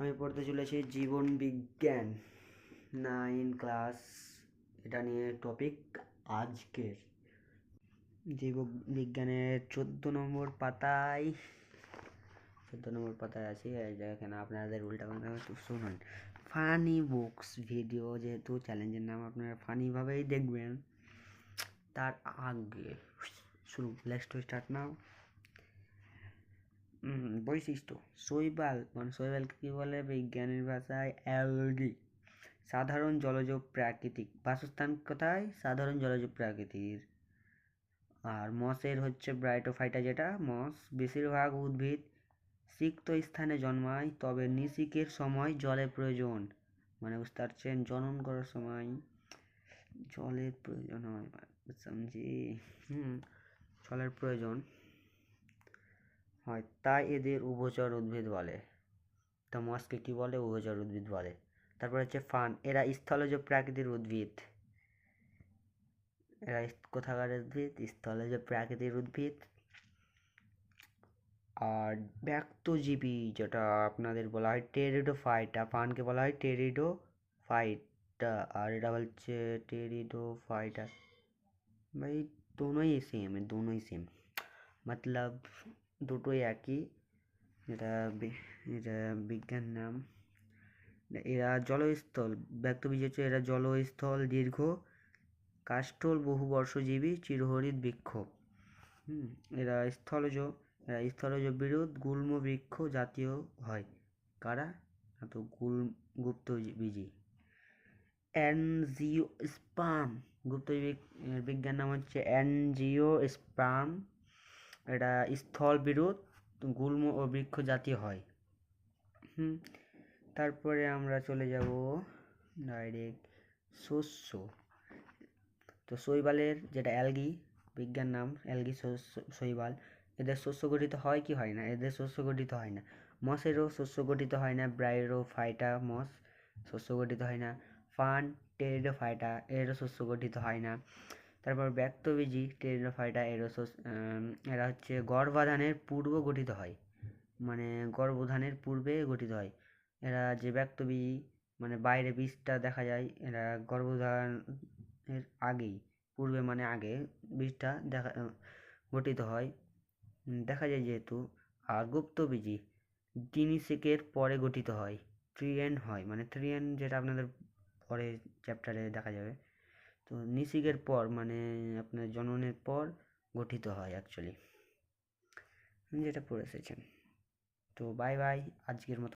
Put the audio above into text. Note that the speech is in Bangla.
আমি পড়তে চলেছি জীবন বিজ্ঞান। নাইন ক্লাস, এটা নিয়ে টপিক আজকের। জীব বিজ্ঞানের চোদ্দ নম্বর পাতায়, চোদ্দ নম্বর পাতায় আছি এখানে আপনাদের উল্টা পাল্টা শুনুন। ফানি বুকস ভিডিও যেহেতু চ্যালেঞ্জের নাম আপনারা ফানিভাবেই দেখবেন। তার আগে শুরু লেটস টু স্টার্ট নাও। বৈশিষ্ট্য। শৈবাল মানে শৈবালকে কী বলে? বিজ্ঞানের ভাষায় অ্যালগি। সাধারণ জলজ প্রাকৃতিক। বাসস্থান কোথায়? সাধারণ জলজ প্রাকৃতির। আর মসের হচ্ছে ব্রাইটোফাইটা যেটা, মস। বেশিরভাগ উদ্ভিদ সিক্ত স্থানে জন্মায়, তবে নিশিকের সময় জলের প্রয়োজন। মানে বুঝতে পারছেন? জনন করার সময় জলের প্রয়োজন হয়। সমঝি হুম, জলের প্রয়োজন। হয় তাই এদের উভচর উদ্ভিদ বলে তা মস্কে কী বলে উভচর উদ্ভিদ বলে তারপর হচ্ছে ফান এরা স্থলজ প্রাকৃতির উদ্ভিদ এরা কোথাকার উদ্ভিদ স্থলজ প্রাকৃতির উদ্ভিদ আর ব্যক্তজীবী যেটা আপনাদের বলা হয় টেরিডোফাইটা ফানকে বলা হয় টেরিডোফাইটা আর এটা হচ্ছে টেরিডোফাইটা ভাই दोनों ही सेम है दोनों ही सेम मतलब দুটোই একই। এটা এটা বিজ্ঞান নাম। এরা জলস্থল ব্যক্তবীজ হচ্ছে এরা জলস্থল দীর্ঘ, কাষ্ঠল বহু বর্ষজীবী চিরহরিত বৃক্ষ। হুম, এরা স্থলজ এরা স্থলজ বিরোধ, গুল্ম বৃক্ষ জাতীয় হয়। কারা? না তো গুল, গুপ্তবীজি। অ্যানজিও স্পাম গুপ্ত বিজ্ঞান নাম হচ্ছে অ্যানজিও স্পাম এটা স্থল বিরোধ, গুল্ম ও বৃক্ষ জাতীয় হয়। হুম, তারপরে আমরা চলে যাব ডাইরেক্ট শস্য। তো শৈবালের যেটা অ্যালগি, বিজ্ঞান নাম, অ্যালগি শৈবাল, এদের শস্য গঠিত হয় কি হয় না? এদের শস্য গঠিত হয় না। মসেরও শস্য গঠিত হয় না, ব্রাইরো ফাইটা মস শস্য গঠিত হয় না, ফান টেরিডোফাইটা এরও শস্য গঠিত হয় না। তারপর ব্যক্তবীজি টেরিডোফাইটা এরও এরা হচ্ছে গর্ভাধানের পূর্ব গঠিত হয়। মানে গর্ভধানের পূর্বে গঠিত হয়। এরা যে ব্যক্তবীজি মানে বাইরে বীজটা দেখা যায়, এরা গর্ভধারণের আগেই, পূর্বে মানে আগে বীজটা দেখা, গঠিত হয়। দেখা যায় যেহেতু আর গুপ্তবীজি, ডিনিসেকের পরে গঠিত হয় ট্রিয়েন হয়। মানে ট্রিয়েন যেটা আপনাদের পরে চ্যাপ্টারে দেখা যাবে। তো নিষিগের পর মানে আপনার জননের পর গঠিত হয় অ্যাকচুয়ালি যেটা পড়ে এসেছেন। তো বাই বাই আজকের মতো।